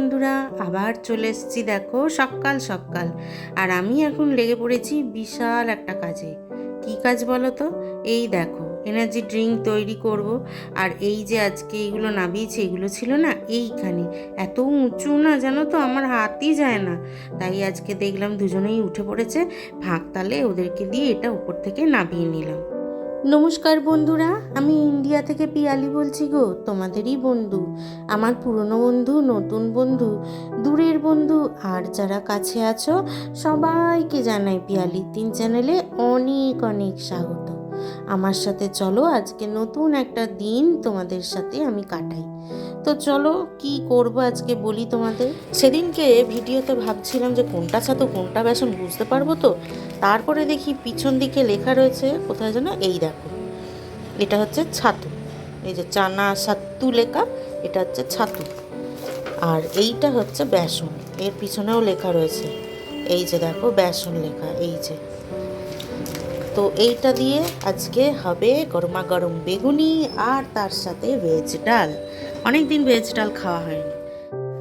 বন্ধুরা, আবার চলে এসেছি দেখো সকাল সকাল। আর আমি এখন লেগে পড়েছি বিশাল একটা কাজে। কি কাজ বলো তো? এই দেখো এনার্জি ড্রিঙ্ক তৈরি করব। আর এই যে আজকে এইগুলো নাবিয়েছে এগুলো ছিল না, এইখানে। এত উঁচু না, জানো তো? আমার হাতই যায় না। তাই আজকে দেখলাম দুজনেই উঠে পড়েছে। ফাঁক তালে ওদেরকে দিয়ে এটা উপর থেকে নাবিয়ে নিলাম। নমস্কার বন্ধুরা, আমি ইন্ডিয়া থেকে পিয়ালি বলছি গো, তোমাদেরই বন্ধু। আমার পুরনো বন্ধু, নতুন বন্ধু, দূরের বন্ধু, আর যারা কাছে আছো, সবাইকে জানাই পিয়ালি তিন চ্যানেলে অনেক অনেক স্বাগত। আমার সাথে চলো, আজকে নতুন একটা দিন তোমাদের সাথে আমি কাটাই। তো চলো, কি করব আজকে বলি তোমাদের? সেদিনকে ভিডিওতে ভাবছিলাম যে কোনটা ছাতো, কোনটা বেসন, বুঝতে পারব তো? তারপরে দেখি পিছন দিকে লেখা রয়েছে, কোথায় যেন? এই দেখো। এটা হচ্ছে ছাতু। এই যে চানা সাত্তু লেখা, এটা হচ্ছে ছাতু। আর এইটা হচ্ছে বেসন। এর পিছনেও লেখা রয়েছে। এই যে দেখো, বেসন লেখা, এই যে। তো এইটা দিয়ে আজকে হবে গরমা গরম বেগুনি আর তার সাথে ভেজ ডাল। অনেক দিন ভেজ ডাল খাওয়া হয়নি।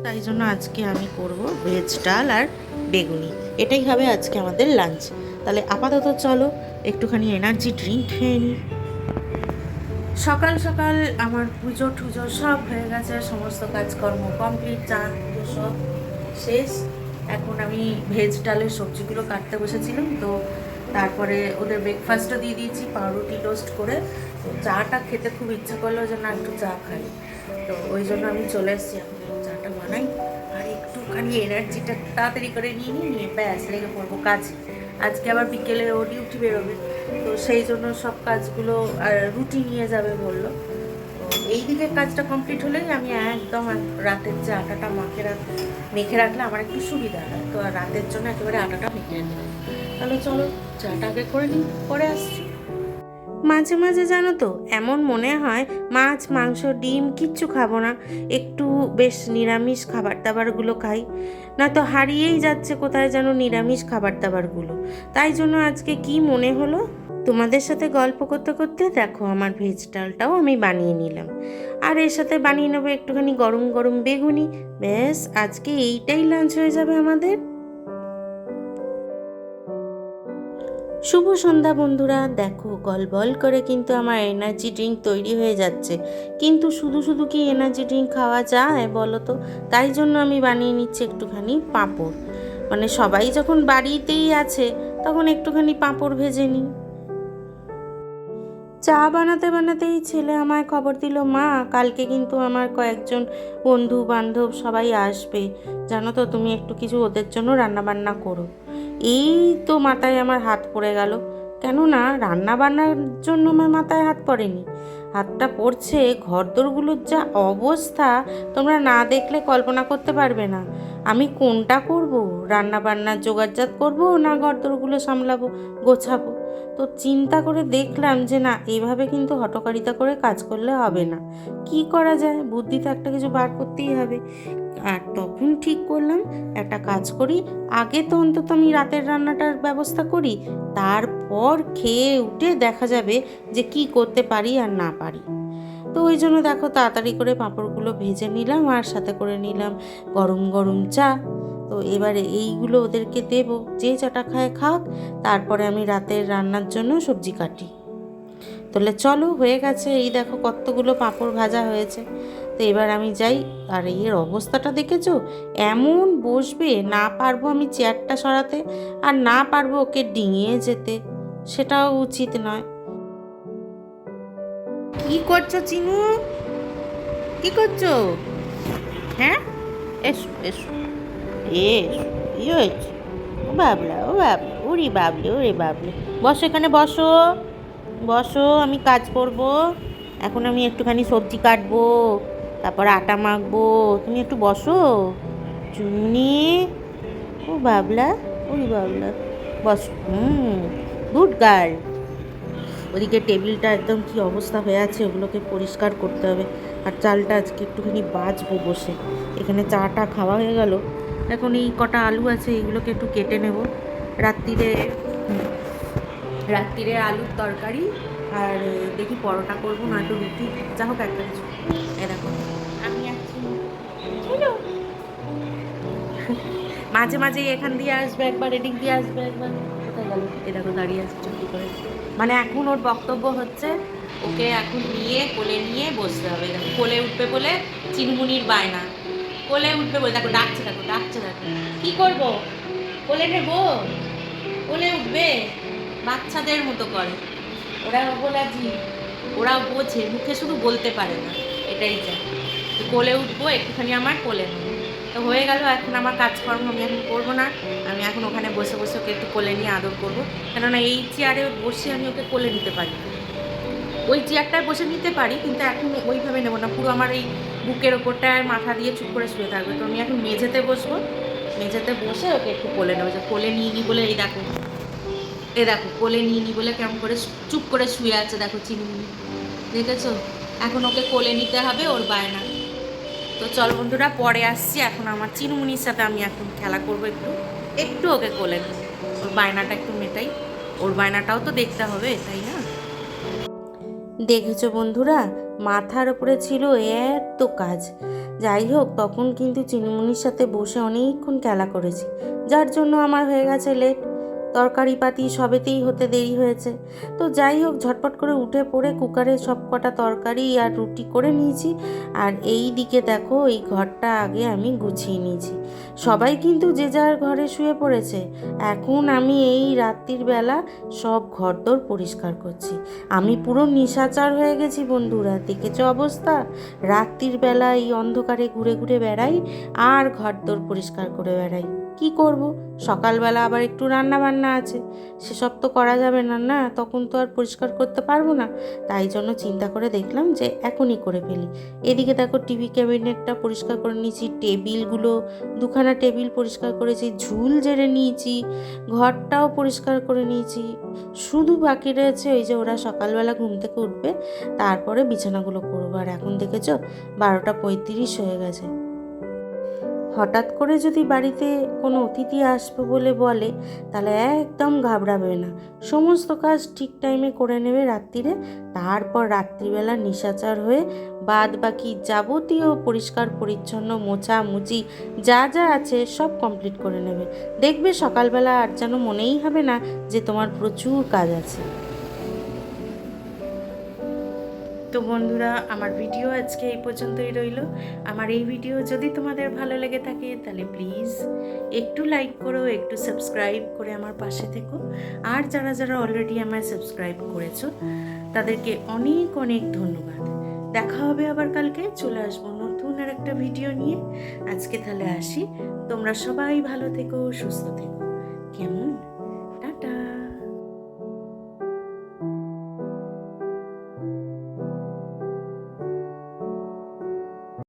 তাই জন্য আজকে আমি করব ভেজ ডাল আর বেগুনি। এটাই হবে আজকে আমাদের লাঞ্চ তাহলে আপাতত চলো, একটুখানি এনার্জি ড্রিঙ্ক খেয়ে নিই সকাল সকাল আমার পুজো টুজো সব হয়ে গেছে, সমস্ত কাজকর্ম কমপ্লিট চান পুজো সব শেষ। এখন আমি ভেজ ডালের সবজিগুলো কাটতে বসেছিলাম, তো তারপরে ওদের ব্রেকফাস্টও দিয়ে দিয়েছি, পাউরুটি টোস্ট করে। তো চাটা খেতে খুব ইচ্ছা করল যে না, একটু চা খাই। তো ওই জন্য আমি চলে এসেছি, এখন চাটা বানাই। আর একটুখানি এনার্জিটা তাড়াতাড়ি করে নিয়ে নিই নিয়ে ব্যাস লেগে পড়ব কাজে আজকে আবার বিকেলে ও ডিউটি বেরোবে। তো সেই জন্য সব কাজগুলো রুটি নিয়ে যাবে বলল। এই দিকে কাজটা কমপ্লিট হলেই আমি একদম রাতের যে আটাটা মাখে রাখ, মেখে রাখলে আমার একটু সুবিধা হয়। তো রাতের জন্য একেবারে আটাটা মেখে রাখলাম তাহলে চলো, চাটা আগে করে নিই, পরে আসছি। মাঝে মাঝে জানো তো, এমন মনে হয় মাছ, মাংস, ডিম কিচ্ছু খাব না। একটু বেশ নিরামিষ খাবার দাবারগুলো খাই। না তো হারিয়েই যাচ্ছে কোথায় যেন নিরামিষ খাবার দাবারগুলো তাই জন্য আজকে কি মনে হলো? তোমাদের সাথে গল্প করতে করতে দেখো, আমার ভেজ ডালটাও আমি বানিয়ে নিলাম। আর এর সাথে বানিয়ে নেব একটুখানি গরম গরম বেগুনি। ব্যাস, আজকে এইটাই লাঞ্চ হয়ে যাবে আমাদের। শুভ সন্ধ্যা বন্ধুরা। দেখো গল বল করে কিন্তু আমার এনার্জি ড্রিঙ্ক তৈরি হয়ে যাচ্ছে। কিন্তু শুধু শুধু কি এনার্জি ড্রিঙ্ক খাওয়া যায় বলো তো তাই জন্য আমি বানিয়ে নিচ্ছি একটুখানি পাঁপড়। মানে সবাই যখন বাড়িতেই আছে, তখন একটুখানি পাঁপড় ভেজে নিই। চা বানাতে বানাতেই ছেলে আমায় খবর দিল, মা, কালকে কিন্তু আমার কয়েকজন বন্ধু বান্ধব সবাই আসবে। জানো তো, তুমি একটু কিছু ওদের জন্য রান্নাবান্না করো। এই তো মাথায় আমার হাত পড়ে গেল। কেননা রান্না বান্নার জন্য আমার মাথায় হাত পড়েনি। হাতটা পড়ছে, ঘরদোরগুলোর যা অবস্থা, তোমরা না দেখলে কল্পনা করতে পারবে না। আমি কোনটা করব? রান্না বান্নার জোগাড়জাত করব না ঘরদোরগুলো সামলাবো, গোছাবো? তো চিন্তা করে দেখলাম যে না এইভাবে কিন্তু হটকারিতা করে কাজ করলে হবে না। কি করা যায়? বুদ্ধি তো একটা কিছু বার করতেই হবে। আর তখন ঠিক করলাম, একটা কাজ করি। আগে তো অন্তত আমি রাতের রান্নাটার ব্যবস্থা করি। তারপর খেয়ে উঠে দেখা যাবে যে কি করতে পারি আর না পারি। তো ওই জন্য দেখো, তাড়াতাড়ি করে পাঁপড়গুলো ভেজে নিলাম, আর সাথে করে নিলাম গরম গরম চা। তো এবারে এইগুলো ওদেরকে দেবো। যে চাটা খায় খাক, তারপরে আমি রাতের রান্নার জন্য সবজি কাটি। তাহলে চলো, হয়ে গেছে। এই দেখো কতগুলো পাঁপড় ভাজা হয়েছে। তো এবার আমি যাই। আর, এর অবস্থাটা দেখেছ? এমন বসবে, না পারব আমি চেয়ারটা সরাতে আর না পারব ওকে ডিঙিয়ে যেতে। সেটাও উচিত নয়। কি করছ চিনু? কি করছ? হ্যাঁ? এসো এসো। কি হয়েছে? ও বাবলা ও বাবলা, ওরে বাবলে ওরে বাবলে। বসো এখানে, বসো। বসো, আমি কাজ করব। এখন আমি একটুখানি সবজি কাটবো, তারপর আটা মাখবো। তুমি একটু বসো। চুনি, ও বাবলা, ওরে বাবলা। Boss, hmm, good girl. ওদিকে টেবিলটা একদম কি অবস্থা হয়ে আছে, ওগুলোকে পরিষ্কার করতে হবে। আর চালটা আজকে একটুখানি বাজবো বসে। এখানে চাটা খাওয়া হয়ে গেল। এখন এই কটা আলু আছে এইগুলোকে একটু কেটে নেব। রাত্রিরে রাত্রিরে আলুর তরকারি আর দেখি পরোটা করব নয়তো রুটি। যা হোক একটা কিছু। এ দেখো। আমি মাঝে মাঝে এখান দিয়ে আসবে একবার এদিক দিয়ে আসবে একবার। কোথায় গেল? এ দাঁড়িয়ে আছে চুপি করে। মানে এখন ওর বক্তব্য হচ্ছে ওকে এখন নিয়ে কোলে নিয়ে বসতে হবে। কোলে উঠবে বলে চিনমুনির বায়না। কোলে উঠবে বলে, দেখো ডাকছে দেখো ডাকছে, দেখো। কি করব? কোলে নেব? কোলে উঠবে? বাচ্চাদের মতো করে। ওরা জি ওরা বোঝে, মুখে শুধু বলতে পারে না। এটাই চাই তো কোলে উঠবো, একটুখানি আমার কোলে নেব। তো হয়ে গেল, এখন আমার কাজকর্ম আমি এখন করব না। আমি এখন ওখানে বসে বসে ওকে একটু কোলে নিয়ে আদর করব। কেননা এই চেয়ারে বসে আমি ওকে কোলে নিতে পারি ওই চেয়ারটায় বসে নিতে পারি, কিন্তু এখন ওইভাবে নেব না। পুরো আমার এই বুকের ওপরটায় মাথা দিয়ে চুপ করে শুয়ে থাকবে। তো আমি এখন মেঝেতে বসবো। মেঝেতে বসে ওকে একটু কোলে নেব। যে কোলে নিয়ে নি বলে, এই দেখো এ দেখো, কোলে নিয়ে নি বলে কেমন করে চুপ করে শুয়ে আছে, দেখো চিনিমিনি দেখেছ? এখন ওকে কোলে নিতে হবে, ওর বায়না। তো চল বন্ধুরা, পরে আসছি। এখন আমার চিনুমুনির সাথে আমি এখন খেলা করব একটু। একটু ওকে কোলে নেব। ওর বায়নাটা একটু মেটাই। ওর বায়নাটাও তো দেখতে হবে, তাই না? দেখেছ বন্ধুরা? মাথার উপরে ছিল এত কাজ। যাই হোক, তখন কিন্তু চিনুমুনির সাথে বসে অনেকক্ষণ খেলা করেছি, যার জন্য আমার হয়ে গেছে লেট তরকারি পাতি সবেতেই হতে দেরি হয়েছে। তো যাই হোক, ঝটপট করে উঠে পড়ে কুকারে সব কটা তরকারি আর রুটি করে নিয়েছি। আর এই দিকে দেখো, এই ঘরটা আগে আমি গুছিয়ে নিয়েছি। সবাই কিন্তু যে যার ঘরে শুয়ে পড়েছে। এখন আমি এই রাত্রির বেলা সব ঘরদোর পরিষ্কার করছি। আমি পুরো নিশাচার হয়ে গেছি বন্ধুরা। দেখেছ অবস্থা? রাত্রির বেলা এই অন্ধকারে ঘুরে ঘুরে বেড়াই আর ঘরদোর পরিষ্কার করে বেড়াই। কি করব? সকালবেলা আবার একটু রান্না বান্না আছে। সেসব তো করা যাবে না না? তখন তো আর পরিষ্কার করতে পারব না। তাই জন্য চিন্তা করে দেখলাম যে এখনই করে ফেলি। এদিকে দেখো টিভি ক্যাবিনেটটা পরিষ্কার করে নিয়েছি, টেবিলগুলো, দুখানা টেবিল পরিষ্কার করেছি, ঝুল জেরে নিয়েছি, ঘরটাও পরিষ্কার করে নিয়েছি। শুধু বাকি রয়েছে ওই যে ওরা সকালবেলা ঘুম থেকে উঠবে, তারপরে বিছানাগুলো করব। আর এখন দেখেছ, বারোটা পঁয়ত্রিশ হয়ে গেছে। হঠাৎ করে যদি বাড়িতে কোনো অতিথি আসবে বলে বলে, তাহলে একদম ঘাবড়াবে না। সমস্ত কাজ ঠিক টাইমে করে নেবে রাত্রিরে। তারপর রাত্রিবেলা নিশাচার হয়ে বাদ বাকি যাবতীয় পরিষ্কার, পরিচ্ছন্ন মোছা মুচি যা যা আছে সব কমপ্লিট করে নেবে। দেখবে সকালবেলা আর যেন মনেই হবে না যে তোমার প্রচুর কাজ আছে। তো বন্ধুরা, আমার ভিডিও আজকে এই পর্যন্তই রইল। আমার এই ভিডিও যদি তোমাদের ভালো লেগে থাকে, তাহলে প্লিজ একটু লাইক করো, একটু সাবস্ক্রাইব করে আমার পাশে থেকো। আর যারা যারা অলরেডি আমায় সাবস্ক্রাইব করেছ, তাদেরকে অনেক অনেক ধন্যবাদ। দেখা হবে আবার কালকে, চলে আসব নতুন আর একটা ভিডিও নিয়ে। আজকে তাহলে আসি। তোমরা সবাই ভালো থেকো, সুস্থ থেকো। কেমন?